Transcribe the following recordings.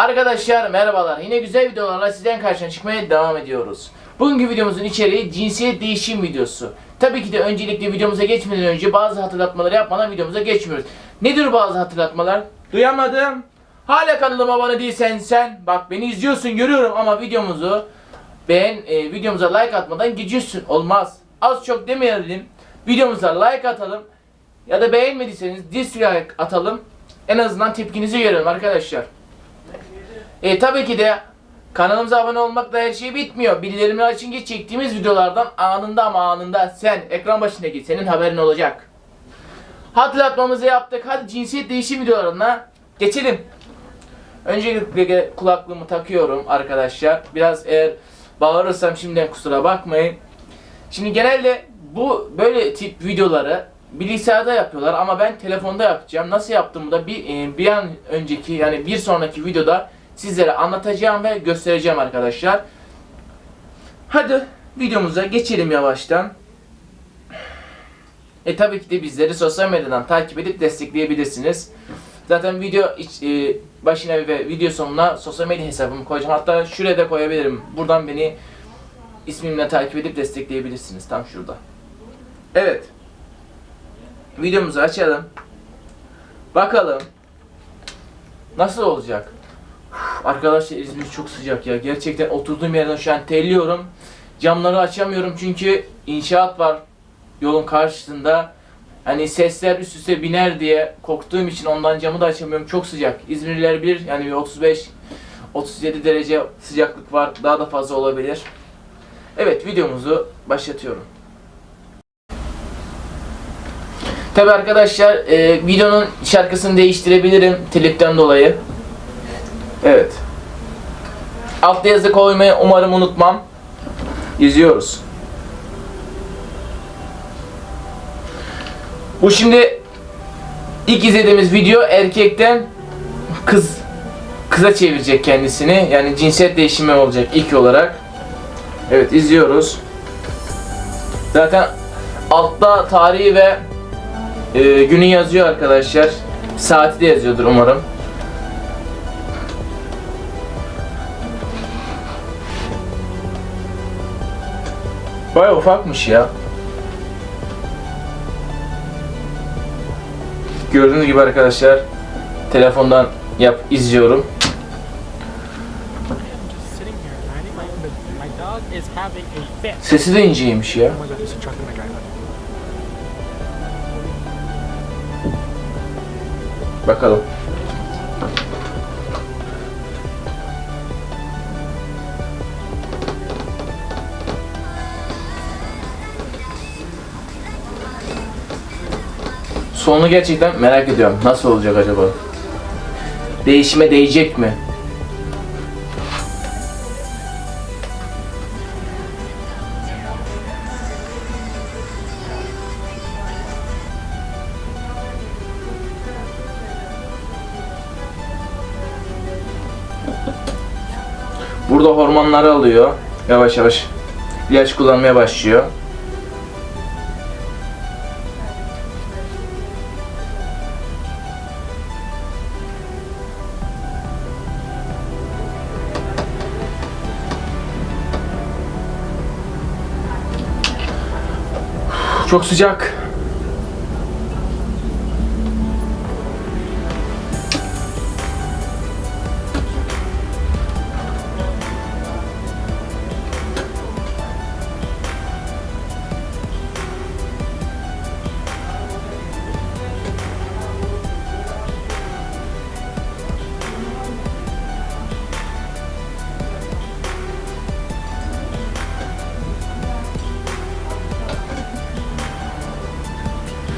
Arkadaşlar merhabalar. Yine güzel videolarla sizden karşına çıkmaya devam ediyoruz. Bugünkü videomuzun içeriği cinsiyet değişim videosu. Tabii ki de öncelikle videomuza geçmeden önce bazı hatırlatmaları yapmadan videomuza geçmiyoruz. Nedir bazı hatırlatmalar? Duyamadım. Hala kanalıma abone değilsen sen bak beni izliyorsun görüyorum ama videomuzu beğen e, videomuza like atmadan gidiyorsun. Olmaz. Az çok demeyelim. Videomuza like atalım. Ya da beğenmediyseniz dislike atalım. En azından tepkinizi görelim arkadaşlar. E tabii ki de kanalımıza abone olmakla her şey bitmiyor. Bildirimleri açın ki çektiğimiz videolardan anında ama anında sen ekran başındaki senin haberin olacak. Hatırlatmamızı yaptık. Hadi cinsiyet değişim videolarına geçelim. Öncelikle kulaklığımı takıyorum arkadaşlar. Biraz eğer bağırırsam şimdiden kusura bakmayın. Şimdi genelde bu böyle tip videoları bilgisayarda yapıyorlar ama ben telefonda yapacağım. Nasıl yaptığımı da bir e, bir an önceki yani bir sonraki videoda sizlere anlatacağım ve göstereceğim arkadaşlar. Hadi videomuza geçelim yavaştan. E tabii ki de bizleri sosyal medyadan takip edip destekleyebilirsiniz. Zaten video iç, e, başına ve video sonuna sosyal medya hesabımı koyacağım. Hatta şuraya da koyabilirim. Buradan beni ismimle takip edip destekleyebilirsiniz. Tam şurada. Evet. Videomuzu açalım. Bakalım. Nasıl olacak? Arkadaşlar İzmir çok sıcak ya. Gerçekten oturduğum yerden şu an terliyorum. Camları açamıyorum çünkü inşaat var yolun karşısında. Hani sesler üst üste biner diye korktuğum için ondan camı da açamıyorum. Çok sıcak. İzmirliler bir yani bir 35 37 derece sıcaklık var. Daha da fazla olabilir. Evet videomuzu başlatıyorum. Tabi arkadaşlar e, videonun şarkısını değiştirebilirim teliften dolayı. Evet. Altta yazı koymayı umarım unutmam. İzliyoruz. Bu şimdi ilk izlediğimiz video erkekten kız kıza çevirecek kendisini. Yani cinsiyet değişimi olacak ilk olarak. Evet izliyoruz. Zaten altta tarihi ve e, günü yazıyor arkadaşlar. Saati de yazıyordur umarım. Baya ufakmış ya. Gördüğünüz gibi arkadaşlar telefondan yap izliyorum. just sitting here and I Sonunu gerçekten merak ediyorum. Nasıl olacak acaba? Değişime değecek mi? Burada hormonları alıyor. Yavaş yavaş ilaç kullanmaya başlıyor. Çok sıcak.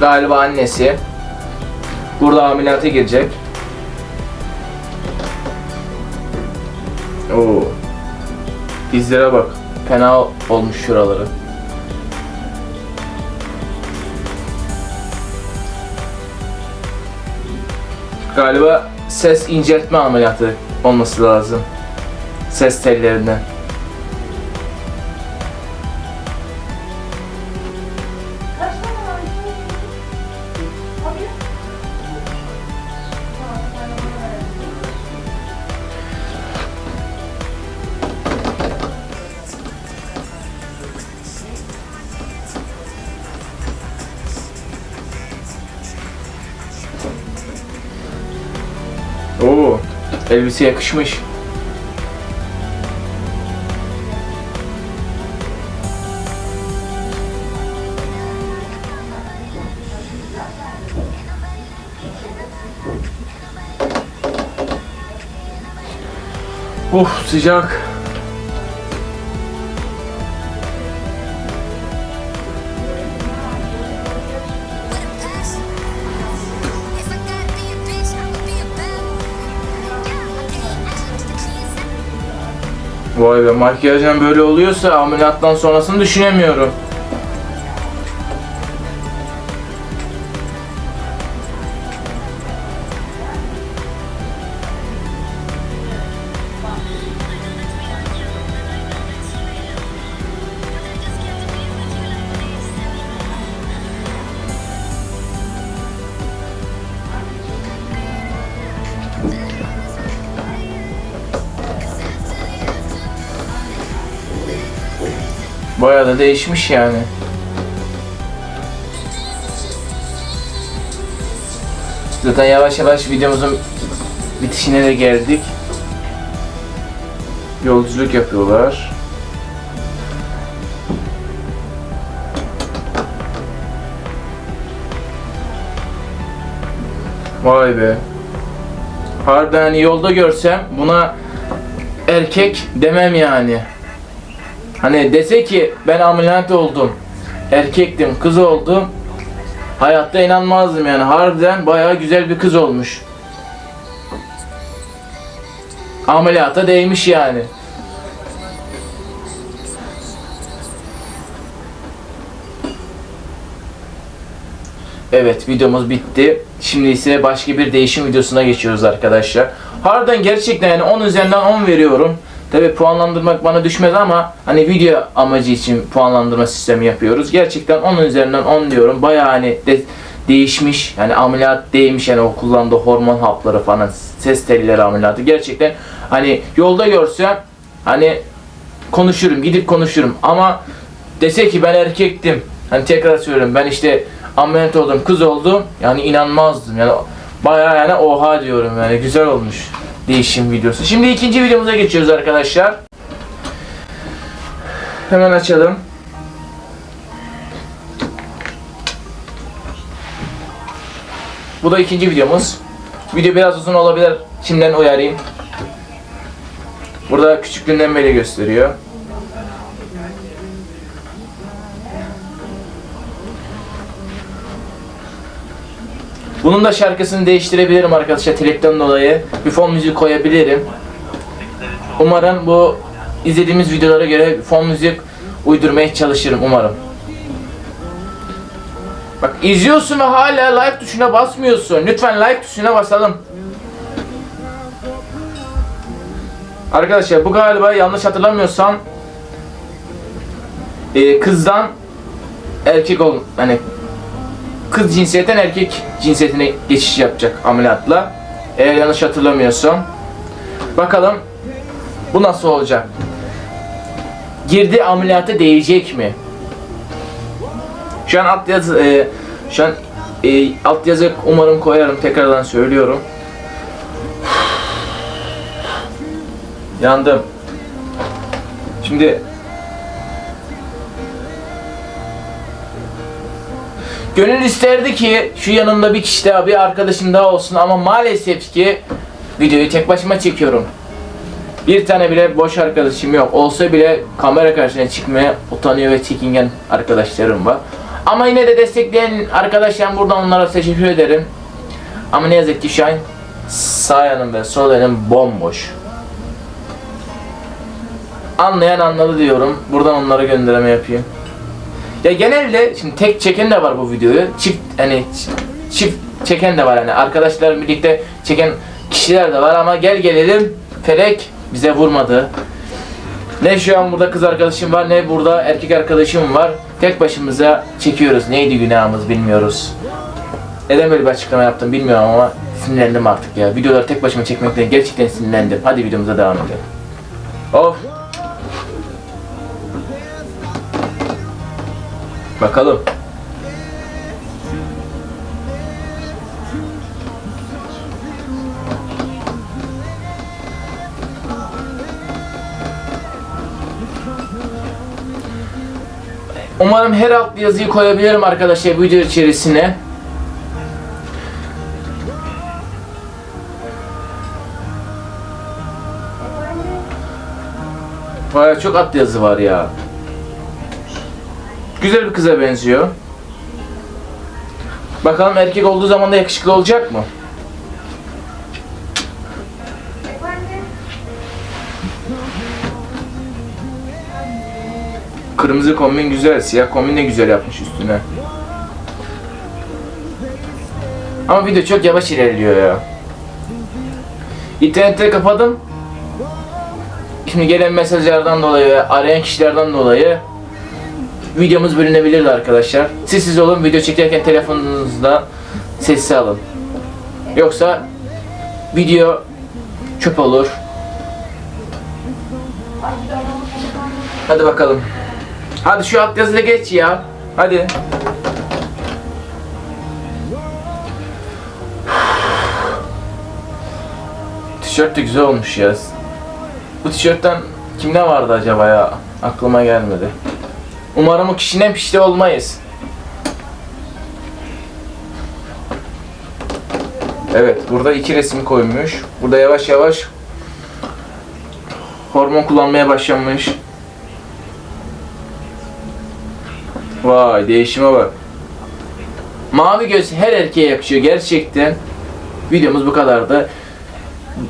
Galiba annesi. Burada ameliyata girecek. Oo. İzlere bak. Fena olmuş şuraları. Galiba ses inceltme ameliyatı olması lazım. Ses tellerinden. Elbise yakışmış. Uf sıcak. Vay be makyajdan böyle oluyorsa ameliyattan sonrasını düşünemiyorum. Bayağı da değişmiş yani. Zaten yavaş yavaş videomuzun bitişine de geldik. Yolculuk yapıyorlar. Vay be. Harbiden hani yolda görsem buna erkek demem yani. Hani dese ki ben ameliyat oldum, erkektim, kız oldum. Hayatta inanmazdım yani. Harbiden bayağı güzel bir kız olmuş. Ameliyata değmiş yani. Evet videomuz bitti. Şimdi ise başka bir değişim videosuna geçiyoruz arkadaşlar. Harbiden gerçekten yani 10 üzerinden 10 veriyorum. Tabi puanlandırmak bana düşmez ama hani video amacı için puanlandırma sistemi yapıyoruz. Gerçekten 10 üzerinden 10 diyorum. Bayağı hani de- değişmiş. Yani ameliyat değmiş yani o kullandığı hormon hapları falan ses telleri ameliyatı. Gerçekten hani yolda görsem hani konuşurum gidip konuşurum ama dese ki ben erkektim. Hani tekrar söylüyorum ben işte ameliyat oldum kız oldum yani inanmazdım yani bayağı yani oha diyorum yani güzel olmuş değişim videosu. Şimdi ikinci videomuza geçiyoruz arkadaşlar. Hemen açalım. Bu da ikinci videomuz. Video biraz uzun olabilir. Şimdiden uyarayım. Burada küçüklüğünden beri gösteriyor. Bunun da şarkısını değiştirebilirim arkadaşlar telekten dolayı. Bir fon müziği koyabilirim. Umarım bu izlediğimiz videolara göre fon müzik uydurmaya çalışırım umarım. Bak izliyorsun ve hala like tuşuna basmıyorsun. Lütfen like tuşuna basalım. Arkadaşlar bu galiba yanlış hatırlamıyorsam e, kızdan erkek ol hani kız cinsiyetten erkek cinsiyetine geçiş yapacak ameliyatla. Eğer yanlış hatırlamıyorsam. Bakalım bu nasıl olacak? Girdi ameliyata değecek mi? Şu an alt yazı e, şu an e, alt yazı umarım koyarım tekrardan söylüyorum. Yandım. Şimdi Gönül isterdi ki şu yanımda bir kişi daha, bir arkadaşım daha olsun ama maalesef ki videoyu tek başıma çekiyorum. Bir tane bile boş arkadaşım yok. Olsa bile kamera karşısına çıkmaya utanıyor ve çekingen arkadaşlarım var. Ama yine de destekleyen arkadaşlarım buradan onlara teşekkür ederim. Ama ne yazık ki şu an sağ yanım ve sol yanım bomboş. Anlayan anladı diyorum. Buradan onlara gönderme yapayım. Ya genelde şimdi tek çeken de var bu videoyu. Çift hani çift çeken de var hani arkadaşlar birlikte çeken kişiler de var ama gel gelelim Felek bize vurmadı. Ne şu an burada kız arkadaşım var ne burada erkek arkadaşım var. Tek başımıza çekiyoruz. Neydi günahımız bilmiyoruz. Neden böyle bir açıklama yaptım bilmiyorum ama sinirlendim artık ya. Videoları tek başıma çekmekten gerçekten sinirlendim. Hadi videomuza devam edelim. Of. Bakalım. Umarım her alt yazıyı koyabilirim arkadaşlar video içerisine. Baya çok alt yazı var ya. Güzel bir kıza benziyor. Bakalım erkek olduğu zaman da yakışıklı olacak mı? Kırmızı kombin güzel, siyah kombin de güzel yapmış üstüne. Ama video çok yavaş ilerliyor ya. İnternette kapadım. Şimdi gelen mesajlardan dolayı ve arayan kişilerden dolayı videomuz bölünebilirdi arkadaşlar. Siz siz olun video çekerken telefonunuzda sessiz alın. Yoksa video çöp olur. Hadi bakalım. Hadi şu alt yazıda geç ya. Hadi. Tişört de güzel olmuş ya. Bu tişörtten kimde vardı acaba ya? Aklıma gelmedi. Umarım o kişinin pişti olmayız. Evet, burada iki resim koymuş. Burada yavaş yavaş hormon kullanmaya başlamış. Vay değişime bak. Mavi göz her erkeğe yakışıyor gerçekten. Videomuz bu kadardı.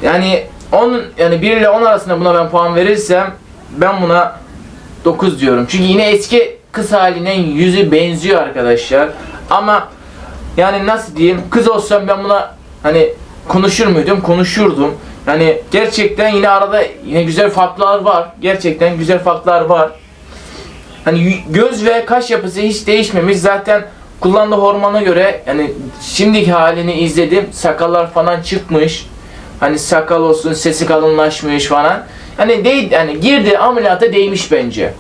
Yani 10 yani 1 ile 10 arasında buna ben puan verirsem ben buna 9 diyorum. Çünkü yine eski kız haline yüzü benziyor arkadaşlar. Ama yani nasıl diyeyim kız olsam ben buna hani konuşur muydum? Konuşurdum. Yani gerçekten yine arada yine güzel farklar var. Gerçekten güzel farklar var. Hani göz ve kaş yapısı hiç değişmemiş. Zaten kullandığı hormona göre yani şimdiki halini izledim. Sakallar falan çıkmış. Hani sakal olsun, sesi kalınlaşmış falan. Hani değil yani girdi ameliyata değmiş bence.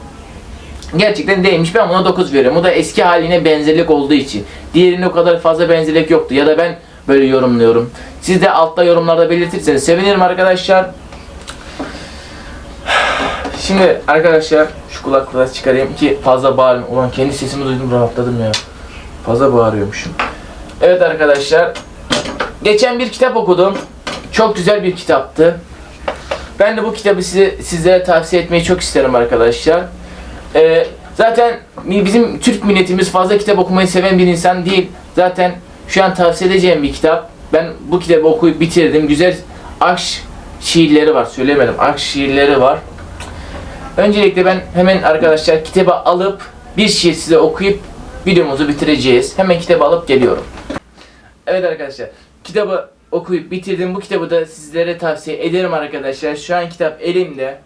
Gerçekten değmiş. Ben buna 9 veriyorum. O da eski haline benzerlik olduğu için. Diğerine o kadar fazla benzerlik yoktu. Ya da ben böyle yorumluyorum. Siz de altta yorumlarda belirtirseniz sevinirim arkadaşlar. Şimdi arkadaşlar şu kulaklığı çıkarayım ki fazla bağırmayayım. Ulan kendi sesimi duydum rahatladım ya. Fazla bağırıyormuşum. Evet arkadaşlar. Geçen bir kitap okudum. Çok güzel bir kitaptı. Ben de bu kitabı size sizlere tavsiye etmeyi çok isterim arkadaşlar. Ee, zaten bizim Türk milletimiz fazla kitap okumayı seven bir insan değil. Zaten şu an tavsiye edeceğim bir kitap. Ben bu kitabı okuyup bitirdim. Güzel aşk şiirleri var. Söylemedim. Aşk şiirleri var. Öncelikle ben hemen arkadaşlar kitabı alıp bir şiir size okuyup videomuzu bitireceğiz. Hemen kitabı alıp geliyorum. Evet arkadaşlar kitabı okuyup bitirdim. Bu kitabı da sizlere tavsiye ederim arkadaşlar. Şu an kitap elimde.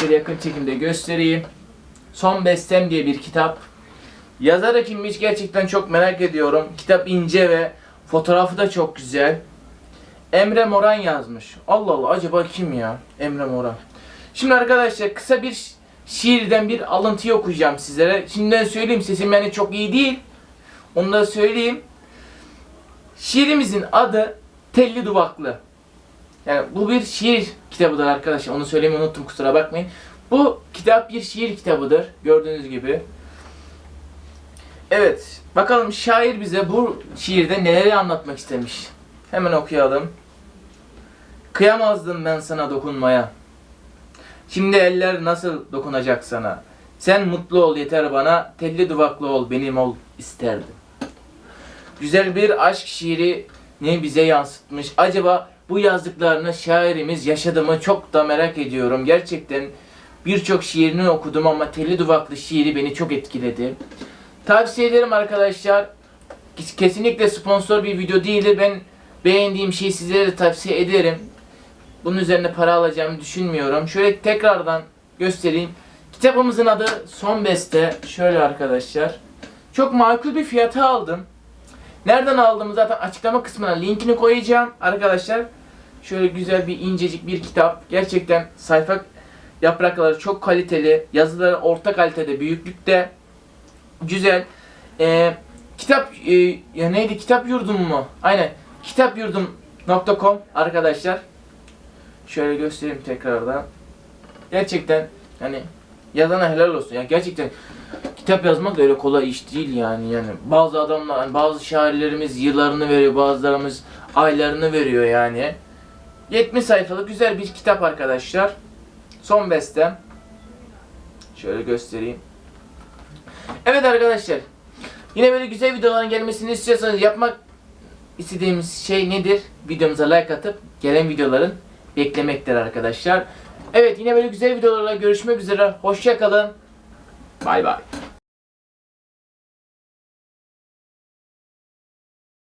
Şöyle yakın çekimde göstereyim. Son Bestem diye bir kitap. Yazarı kimmiş gerçekten çok merak ediyorum. Kitap ince ve fotoğrafı da çok güzel. Emre Moran yazmış. Allah Allah acaba kim ya? Emre Moran. Şimdi arkadaşlar kısa bir şi- şiirden bir alıntı okuyacağım sizlere. Şimdiden söyleyeyim sesim yani çok iyi değil. Onu da söyleyeyim. Şiirimizin adı Telli Duvaklı. Yani bu bir şiir kitabıdır arkadaşlar. Onu söylemeyi unuttum kusura bakmayın. Bu kitap bir şiir kitabıdır. Gördüğünüz gibi. Evet. Bakalım şair bize bu şiirde neleri anlatmak istemiş. Hemen okuyalım. Kıyamazdım ben sana dokunmaya. Şimdi eller nasıl dokunacak sana? Sen mutlu ol yeter bana, telli duvaklı ol benim ol isterdim. Güzel bir aşk şiiri ne bize yansıtmış. Acaba bu yazdıklarını şairimiz yaşadı mı çok da merak ediyorum. Gerçekten birçok şiirini okudum ama telli duvaklı şiiri beni çok etkiledi. Tavsiye ederim arkadaşlar. Kes- Kesinlikle sponsor bir video değildir. Ben beğendiğim şeyi sizlere de tavsiye ederim. Bunun üzerine para alacağımı düşünmüyorum. Şöyle tekrardan göstereyim. Kitabımızın adı Son Beste. Şöyle arkadaşlar. Çok makul bir fiyata aldım. Nereden aldığımı zaten açıklama kısmına linkini koyacağım arkadaşlar. Şöyle güzel bir incecik bir kitap. Gerçekten sayfa yaprakları çok kaliteli. Yazıları orta kalitede, büyüklükte. Güzel. Ee, kitap e, ya neydi? Kitap yurdum mu? Aynen. Kitapyurdum.com arkadaşlar. Şöyle göstereyim tekrardan. Gerçekten hani yazana helal olsun. Ya gerçekten kitap yazmak da öyle kolay iş değil yani. Yani bazı adamlar, yani bazı şairlerimiz yıllarını veriyor, bazılarımız aylarını veriyor yani. 70 sayfalık güzel bir kitap arkadaşlar. Son bestem. Şöyle göstereyim. Evet arkadaşlar. Yine böyle güzel videoların gelmesini istiyorsanız yapmak istediğimiz şey nedir? Videomuza like atıp gelen videoların beklemektir arkadaşlar. Evet yine böyle güzel videolarla görüşmek üzere. Hoşça kalın. Bay bay.